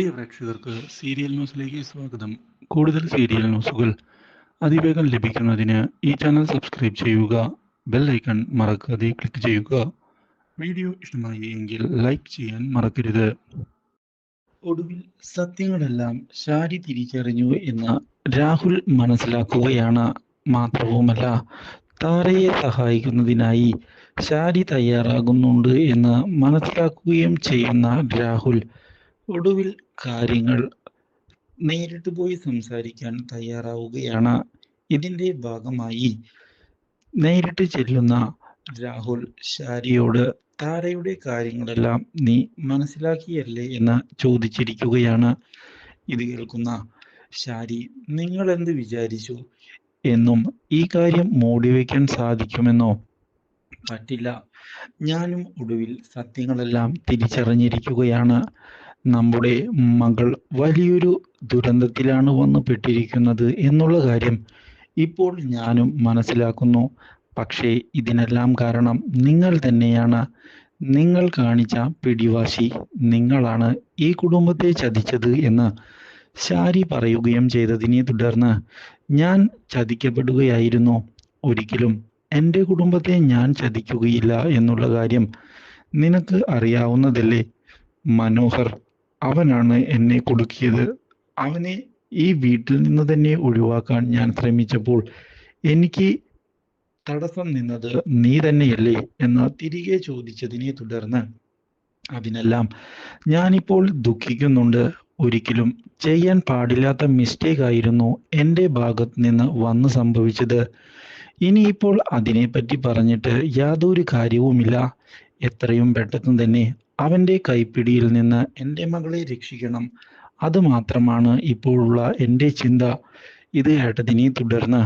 പ്രിയ പ്രേക്ഷകർക്ക് സീരിയൽ ന്യൂസിലേക്ക് സ്വാഗതം. കൂടുതൽ സീരിയൽ ന്യൂസുകൾ അതിവേഗം ലഭിക്കുന്നതിന് ഈ ചാനൽ സബ്സ്ക്രൈബ് ചെയ്യുക ബെൽ ഐക്കൺ മറക്കാതെ ക്ലിക്ക് ചെയ്യുക. വീഡിയോ ഇഷ്ടമായി എങ്കിൽ ലൈക്ക് ചെയ്യാൻ മറക്കരുത്. ഒടുവിൽ സത്യങ്ങളെല്ലാം ശാരി തിരിച്ചറിഞ്ഞു എന്ന് രാഹുൽ മനസ്സിലാക്കുകയാണ്. മാത്രവുമല്ല താരയെ സഹായിക്കുന്നതിനായി ശാരി തയ്യാറാകുന്നുണ്ട് എന്ന് മനസ്സിലാക്കുകയും ചെയ്യുന്ന രാഹുൽ ഒടുവിൽ കാര്യങ്ങൾ നേരിട്ട് പോയി സംസാരിക്കാൻ തയ്യാറാവുകയാണ്. ഇതിന്റെ ഭാഗമായി നേരിട്ട് ചെല്ലുന്ന രാഹുൽ ഷാരിയോട് താരയുടെ കാര്യങ്ങളെല്ലാം നീ മനസ്സിലാക്കിയല്ലേ എന്ന് ചോദിച്ചിരിക്കുകയാണ്. ഇത് കേൾക്കുന്ന ഷാരി നിങ്ങൾ എന്ത് വിചാരിച്ചു? എന്നും ഈ കാര്യം മൂടിവെക്കാൻ സാധിക്കുമെന്നോ? പറ്റില്ല. ഞാനും ഒടുവിൽ സത്യങ്ങളെല്ലാം തിരിച്ചറിഞ്ഞിരിക്കുകയാണ്. നമ്മുടെ മകൾ വലിയൊരു ദുരന്തത്തിലാണ് വന്ന് പെട്ടിരിക്കുന്നത് എന്നുള്ള കാര്യം ഇപ്പോൾ ഞാനും മനസ്സിലാക്കുന്നു. പക്ഷേ ഇതിനെല്ലാം കാരണം നിങ്ങൾ തന്നെയാണ്. നിങ്ങൾ കാണിച്ച പിടിവാശി നിങ്ങളാണ് ഈ കുടുംബത്തെ ചതിച്ചത് എന്ന് ശാരി പറയുകയും ചെയ്തതിനെ തുടർന്ന് ഞാൻ ചതിക്കപ്പെടുകയായിരുന്നു. ഒരിക്കലും എന്റെ കുടുംബത്തെ ഞാൻ ചതിക്കുകയില്ല എന്നുള്ള കാര്യം നിനക്ക് അറിയാവുന്നതല്ലേ? മനോഹർ അവനാണ് എന്നെ കുടുക്കിയത്. അവനെ ഈ വീട്ടിൽ നിന്ന് തന്നെ ഒഴിവാക്കാൻ ഞാൻ ശ്രമിച്ചപ്പോൾ എനിക്ക് തടസ്സം നിന്നത് നീ തന്നെയല്ലേ എന്ന് തിരികെ ചോദിച്ചതിനെ തുടർന്ന് അതിനെല്ലാം ഞാനിപ്പോൾ ദുഃഖിക്കുന്നുണ്ട്. ഒരിക്കലും ചെയ്യാൻ പാടില്ലാത്ത മിസ്റ്റേക്ക് ആയിരുന്നു എന്റെ ഭാഗത്ത് നിന്ന് വന്നു സംഭവിച്ചത്. ഇനിയിപ്പോൾ അതിനെപ്പറ്റി പറഞ്ഞിട്ട് യാതൊരു കാര്യവുമില്ല. എത്രയും പെട്ടെന്ന് തന്നെ അവന്റെ കൈപ്പിടിയിൽ നിന്ന് എന്റെ മകളെ രക്ഷിക്കണം. അത് മാത്രമാണ് ഇപ്പോഴുള്ള എന്റെ ചിന്ത. ഇത് കേട്ടതിനെ തുടർന്ന്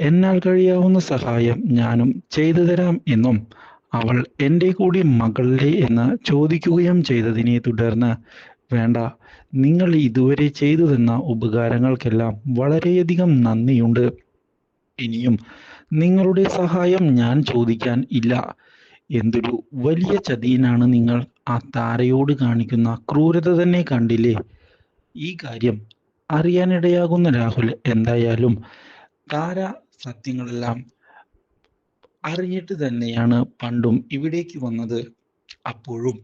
എന്നാൽ കഴിയാവുന്ന സഹായം ഞാനും ചെയ്തു തരാം എന്നും അവൾ എന്റെ കൂടി മകളെ എന്ന് ചോദിക്കുകയും ചെയ്തതിനെ തുടർന്ന് വേണ്ട നിങ്ങൾ ഇതുവരെ ചെയ്തു തന്ന ഉപകാരങ്ങൾക്കെല്ലാം വളരെയധികം നന്ദിയുണ്ട്. ഇനിയും നിങ്ങളുടെ സഹായം ഞാൻ ചോദിക്കാൻ ഇല്ല. എന്തൊരു വലിയ ചതിയനാണ് നിങ്ങൾ ആ താരയോട് കാണിക്കുന്ന ക്രൂരത തന്നെ കണ്ടില്ലേ? ഈ കാര്യം അറിയാനിടയാകുന്ന രാഹുൽ എന്തായാലും താര സത്യങ്ങളെല്ലാം അറിഞ്ഞിട്ട് തന്നെയാണ് പണ്ടും ഇവിടേക്ക് വന്നത്. അപ്പോഴും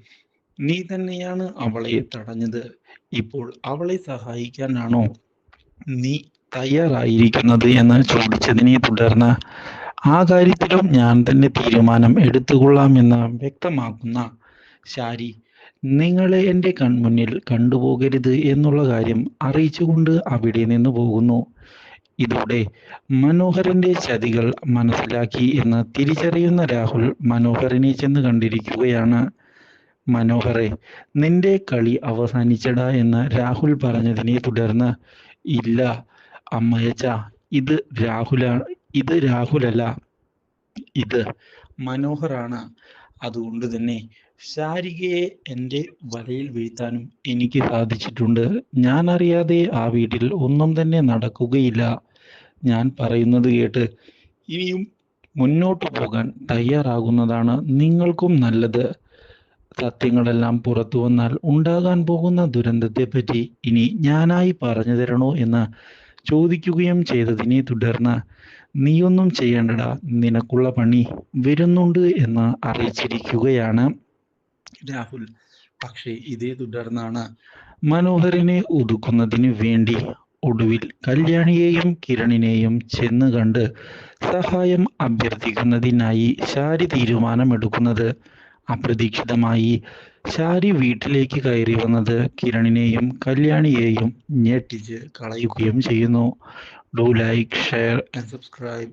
നീ തന്നെയാണ് അവളെ തടഞ്ഞത്. ഇപ്പോൾ അവളെ സഹായിക്കാനാണോ നീ തയ്യാറായിരിക്കുന്നത് എന്ന് ചോദിച്ചതിനെ തുടർന്ന് ആ കാര്യത്തിലും ഞാൻ തന്നെ തീരുമാനം എടുത്തുകൊള്ളാമെന്ന് വ്യക്തമാക്കുന്ന ശാരി നിങ്ങളെ എന്റെ കൺമുന്നിൽ കണ്ടുപോകരുത് എന്നുള്ള കാര്യം അറിയിച്ചുകൊണ്ട് അവിടെ നിന്ന് പോകുന്നു. ഇതോടെ മനോഹരന്റെ ചതികൾ മനസ്സിലാക്കി എന്ന് തിരിച്ചറിയുന്ന രാഹുൽ മനോഹരനെ ചെന്ന് കണ്ടിരിക്കുകയാണ്. മനോഹറെ നിന്റെ കളി അവസാനിച്ചടാ എന്ന് രാഹുൽ പറഞ്ഞതിനെ തുടർന്ന് ഇല്ല അമ്മയച്ച ഇത് രാഹുലാണ് ഇത് രാഹുലല്ല ഇത് മനോഹറാണ്. അതുകൊണ്ട് തന്നെ ശാരികയെ എന്റെ വലയിൽ വീഴ്ത്താനും എനിക്ക് സാധിച്ചിട്ടുണ്ട്. ഞാൻ അറിയാതെ ആ വീട്ടിൽ ഒന്നും തന്നെ നടക്കുകയില്ല. ഞാൻ പറയുന്നത് കേട്ട് ഇനിയും മുന്നോട്ട് പോകാൻ തയ്യാറാകുന്നതാണ് നിങ്ങൾക്കും നല്ലത്. സത്യങ്ങളെല്ലാം പുറത്തു വന്നാൽ ഉണ്ടാകാൻ പോകുന്ന ദുരന്തത്തെപ്പറ്റി ഇനി ഞാനായി പറഞ്ഞു തരണോ എന്ന് ചോദിക്കുകയും ചെയ്തതിനെ തുടർന്ന് നീയൊന്നും ചെയ്യേണ്ടടാ നിനക്കുള്ള പണി വരുന്നുണ്ട് എന്ന് അറിയിച്ചിരിക്കുകയാണ് രാഹുൽ. പക്ഷേ ഇതേ തുടർന്നാണ് മനോഹരനെ ഒതുക്കുന്നതിന് വേണ്ടി ഒടുവിൽ കല്യാണിയെയും കിരണിനെയും ചെന്ന് കണ്ട് സഹായം അഭ്യർത്ഥിക്കുന്നതിനായി ശാരി തീരുമാനമെടുക്കുന്നത് അപ്രതീക്ഷിതമായി ശാരി വീട്ടിലേക്ക് കയറി വന്നത് കിരണിനെയും കല്യാണിയെയും ഞെട്ടിച്ച് കളയുകയും ചെയ്യുന്നു. Do like share and subscribe